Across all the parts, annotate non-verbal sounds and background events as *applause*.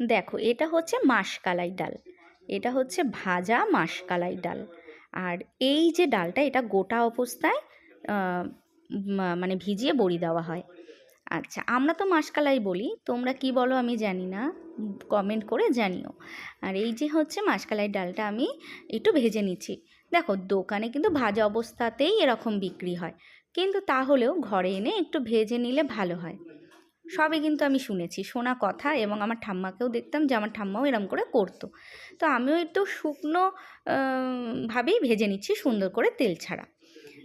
দেখো, এটা হচ্ছে মাসকালাই ডাল। এটা হচ্ছে ভাজা মাসকালাই ডাল। আর এই যে ডালটা, এটা গোটা অবস্থায় মানে ভিজিয়ে বড়ি দেওয়া হয়। আচ্ছা আমরা তো মাসকালাই বলি, তোমরা কি বলো আমি জানি না কমেন্ট করে জানিও। আর এই যে হচ্ছে মাসকালাই ডালটা আমি একটু ভেজে নিচ্ছি। দেখো, দোকানে কিন্তু ভাজা অবস্থাতেই এরকম বিক্রি হয়। কিন্তু তাহলেও ঘরে এনে একটু ভেজে নিলে ভালো হয়। সবই কিন্তু আমি শুনেছি। শোনা কথা এবং আমার ঠাম্মাকেও দেখতাম যে আমার ঠাম্মাও এরম করে করতো। তো আমিও একটু শুকনো ভাবেই ভেজে নিচ্ছি সুন্দর করে তেল ছাড়া।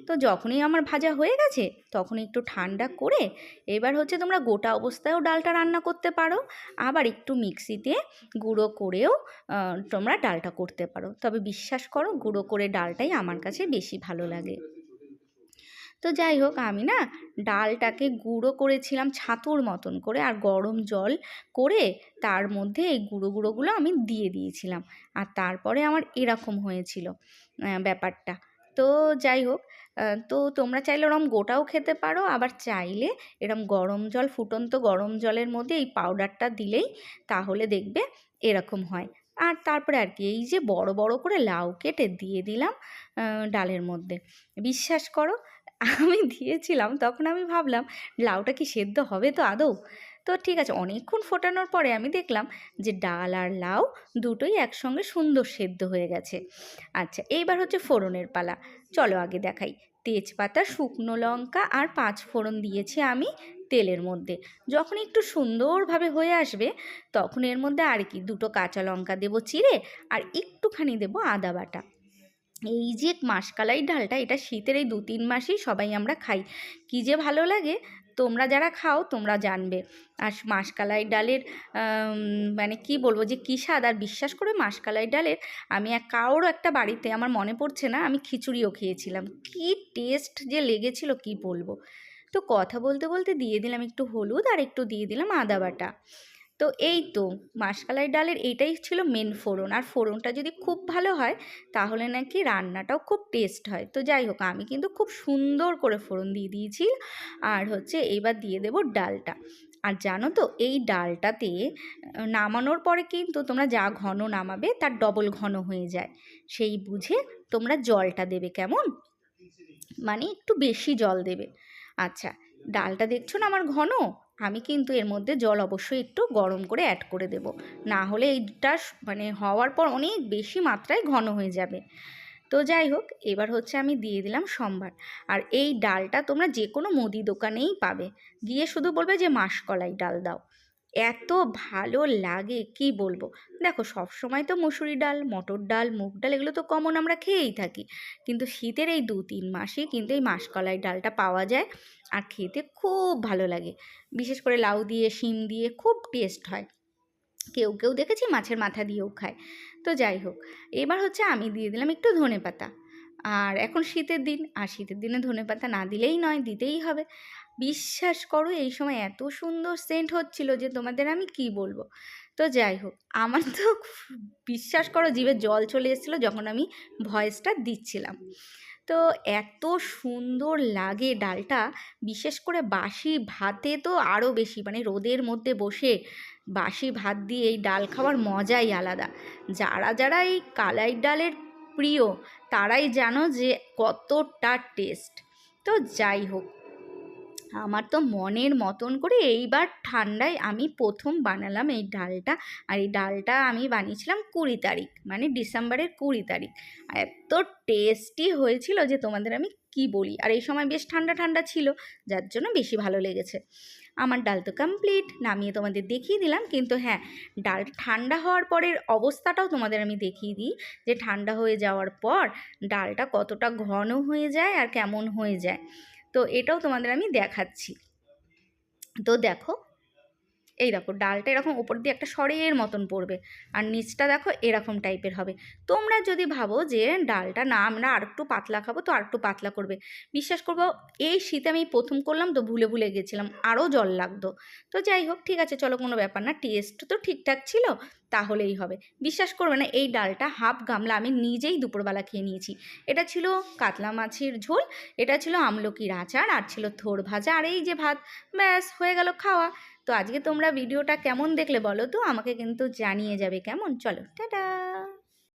তো যখনই আমার ভাজা হয়ে গেছে তখন একটু ঠান্ডা করে এবার হচ্ছে তোমরা গোটা অবস্থায়ও ডালটা রান্না করতে পারো, আবার একটু মিক্সিতে গুঁড়ো করেও তোমরা ডালটা করতে পারো। তবে বিশ্বাস করো, গুঁড়ো করে ডালটাই আমার কাছে বেশি ভালো লাগে। তো যাই হোক, আমি না ডালটাকে গুঁড়ো করেছিলাম ছাতুর মতন করে আর গরম জল করে তার মধ্যে এই গুঁড়ো গুঁড়োগুলো আমি দিয়ে দিয়েছিলাম। আর তারপরে আমার এরকম হয়েছিল ব্যাপারটা। তো যাই হোক তো তোমরা চাইলে ওরম গোটাও খেতে পারো, আবার চাইলে এরম গরম জল, ফুটন্ত গরম জলের মধ্যে এই পাউডারটা দিলেই তাহলে দেখবে এরকম হয়। আর তারপরে আর কি, এই যে বড় বড় করে লাউ কেটে দিয়ে দিলাম ডালের মধ্যে। বিশ্বাস করো আমি দিয়েছিলাম, তখন আমি ভাবলাম, লাউটা কি সেদ্ধ হবে তো আদৌ? তো ঠিক আছে, অনেকক্ষণ ফোটানোর পরে আমি দেখলাম যে ডাল আর লাউ দুটোই একসঙ্গে সুন্দর সেদ্ধ হয়ে গেছে। আচ্ছা এইবার হচ্ছে ফোড়নের পালা। চলো আগে দেখাই। তেজপাতা, শুকনো লঙ্কা আর পাঁচ ফোড়ন দিয়েছি আমি তেলের মধ্যে। যখন একটু সুন্দরভাবে হয়ে আসবে, তখন এর মধ্যে আর কি, দুটো কাঁচা লঙ্কা দেবো চিড়ে আর একটুখানি দেবো আদা বাটা। এই যে মাসকালাই ডালটা, এটা শীতের এই দু তিন মাসেই সবাই আমরা খাই। কী যে ভালো লাগে, তোমরা যারা খাও তোমরা জানবে। আর মাসকালাই ডালের মানে কি বলব যে কী স্বাদ? আর বিশ্বাস করে মাসকালাই ডালের, আমি এক কারোর একটা বাড়িতে, আমার মনে পড়ছে না, আমি খিচুড়িও খেয়েছিলাম। কি টেস্ট যে লেগেছিল, কি বলব? তো কথা বলতে বলতে দিয়ে দিলাম একটু হলুদ আর একটু দিয়ে দিলাম আদা বাটা। তো এই তো মাসকালাই ডালের এইটাই ছিল মেন ফোড়ন। আর ফোড়নটা যদি খুব ভালো হয়, তাহলে নাকি রান্নাটাও খুব টেস্ট হয়। তো যাই হোক, আমি কিন্তু খুব সুন্দর করে ফোড়ন দিয়ে দিয়েছি। আর হচ্ছে এবার দিয়ে দেবো ডালটা। আর জানো তো, এই ডালটাতে নামানোর পরে কিন্তু তোমরা যা ঘন নামাবে, তার ডবল ঘন হয়ে যায়। সেই বুঝে তোমরা জলটা দেবে কেমন? মানে একটু বেশি জল দেবে। আচ্ছা ডালটা দেখছ না আমার ঘন? আমি কিন্তু এর মধ্যে জল অবশ্যই একটু গরম করে অ্যাড করে দেব। না হলে এইটা মানে হওয়ার পর অনেক বেশি মাত্রায় ঘন হয়ে যাবে। তো যাই হোক, এবার হচ্ছে আমি দিয়ে দিলাম সম্ভার। আর এই ডালটা তোমরা যে কোনো মুদি দোকানেই পাবে। গিয়ে শুধু বলবে যে মাসকলাই ডাল দাও। এত ভালো লাগে, কি বলব? দেখো সব সময় তো মুসুরি ডাল, মটর ডাল, মুগ ডাল এগুলো তো কমন আমরা খেয়েই থাকি। কিন্তু শীতের এই দু তিন মাসে কিন্তু এই মাসকলাই ডালটা পাওয়া যায় আর খেতে খুব ভালো লাগে। বিশেষ করে লাউ দিয়ে, শিম দিয়ে খুব টেস্ট হয়। কেউ কেউ দেখেছি মাছের মাথা দিয়েও খায়। তো যাই হোক, এবার হচ্ছে আমি দিয়ে দিলাম একটু ধনে পাতা আর এখন শীতের দিন, আর শীতের দিনে ধনে পাতা না দিলেই নয়, দিতেই হবে। বিশ্বাস করো, এই সময় এত সুন্দর সেন্ট হচ্ছিল যে তোমাদের আমি কি বলব? তো যাই হোক, আমার তো *laughs* বিশ্বাস করো, জিভে জল চলে এসেছিল যখন আমি ভয়েসটা দিচ্ছিলাম। তো এত সুন্দর লাগে ডালটা, বিশেষ করে বাসি ভাতে তো আরও বেশি মানে রোদের মধ্যে বসে বাসি ভাত দিয়ে এই ডাল খাওয়ার মজাই আলাদা। যারা যারা এই কালাই ডালের প্রিয়, তারাই জানো যে কতটা টেস্ট তো যাই হোক আমার তো মনের মতন করে এইবার ঠান্ডায় আমি প্রথম বানালাম এই ডালটা। আর এই ডালটা আমি বানিয়েছিলাম কুড়ি তারিখ মানে ডিসেম্বরের কুড়ি তারিখ। এত টেস্টি হয়েছিল যে তোমাদের আমি কি বলি। আর এই সময় বেশ ঠান্ডা ঠান্ডা ছিল, যার জন্য বেশি ভালো লেগেছে। আমার ডাল তো কমপ্লিট নামিয়ে তোমাদের দেখিয়ে দিলাম। কিন্তু হ্যাঁ ডাল ঠান্ডা হওয়ার পরের অবস্থাটাও তোমাদের আমি দেখিয়ে দিই। যে ঠান্ডা হয়ে যাওয়ার পর ডালটা কতটা ঘন হয়ে যায় আর কেমন হয়ে যায়। তো এটাও তোমাদের আমি দেখাচ্ছি। তো দেখো, এই দেখো ডালটা এরকম ওপর দিয়ে একটা সরের মতন পড়বে আর নিচটা দেখো এরকম টাইপের হবে। তোমরা যদি ভাবো যে ডালটা না আমরা আর একটু পাতলা খাব তো আর একটু পাতলা করবে। বিশ্বাস করব এই শীতে আমি প্রথম করলাম তো ভুলে ভুলে গেছিলাম, আরও জল লাগতো। তো যাই হোক, ঠিক আছে, চলো কোনো ব্যাপার না টেস্ট তো ঠিকঠাক ছিল তাহলেই হবে। বিশ্বাস করবে না, এই ডালটা হাফ গামলা আমি নিজেই দুপুরবেলা খেয়ে নিয়েছি। এটা ছিল কাতলা মাছের ঝোল, এটা ছিল আমলকির আচার, আর ছিল থোর ভাজা, আর এই যে ভাত, ব্যাস, হয়ে গেল খাওয়া। তো আজকে তোমরা ভিডিওটা কেমন দেখলে বলো তো, আমাকে কিন্তু জানিয়ে যাবে কেমন। চলো, টাটা!